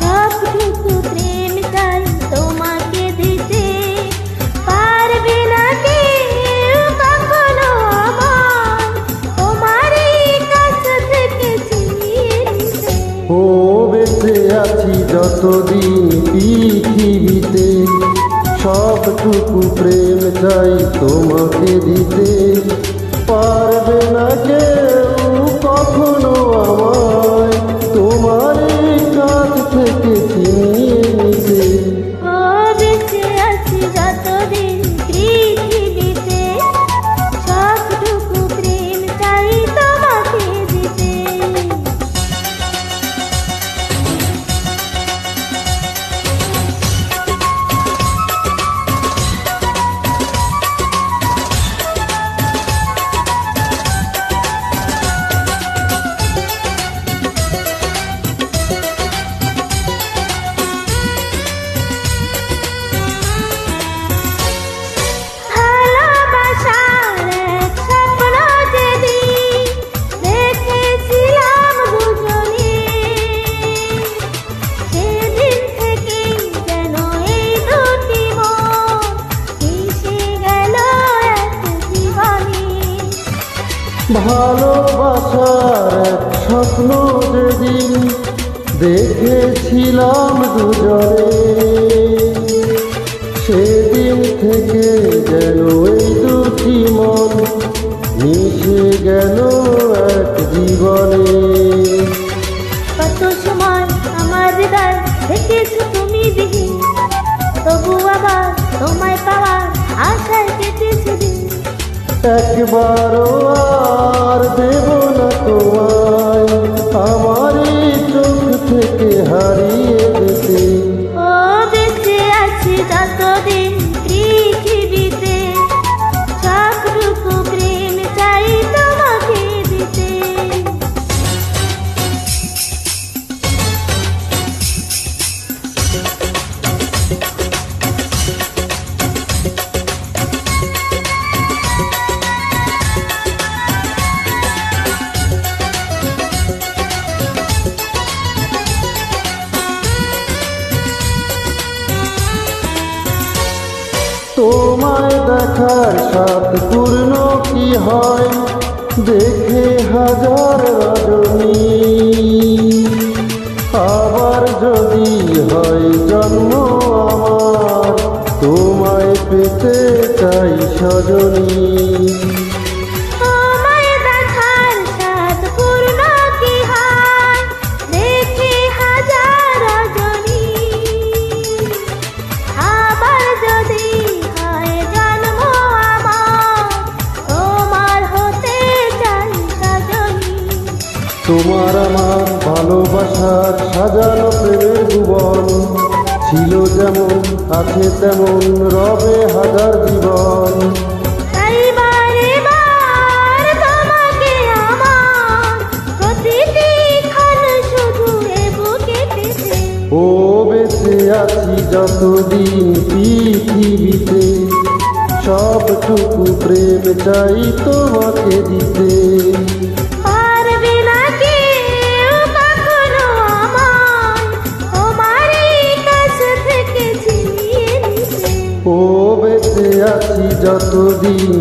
সবটুকু প্রেম চাই তোমাকে দিতে। পারবে না কেউ কখনো তোমার ও, বেঁচে আছি যতদিন পৃথিবীতে, সবটুকু প্রেম চাই তোমাকে দিতে। ভালোবাসার স্বপ্ন যেদিন দেখেছিলাম দুজনে সেদিন থেকে যেন এই দুটি মন মিশে গেল এক জীবনে। কত সময় আমার হৃদয় দেখেছ তুমি বিহীন তবু আবার তোমায় পাওয়ার আশায় কেটেছে দিন। একবারও তোমায় দেখার সাত পূর্ণ কি হয়? দেখে হাজার রজনী আবার যদি হয় জন্ম আমার, তোমায় পেতে চাই সজনী। তোমার আমার ভালোবাসার সাজানো প্রেমের ভুবন ছিল যেমন আছে তেমন রবে হাজার জীবন। ও বেঁচে আছি যতদিন পৃথিবীতে সবটুকু প্রেম চাই তোমাকে দিতে। ও বেঁচে আছি যতদিন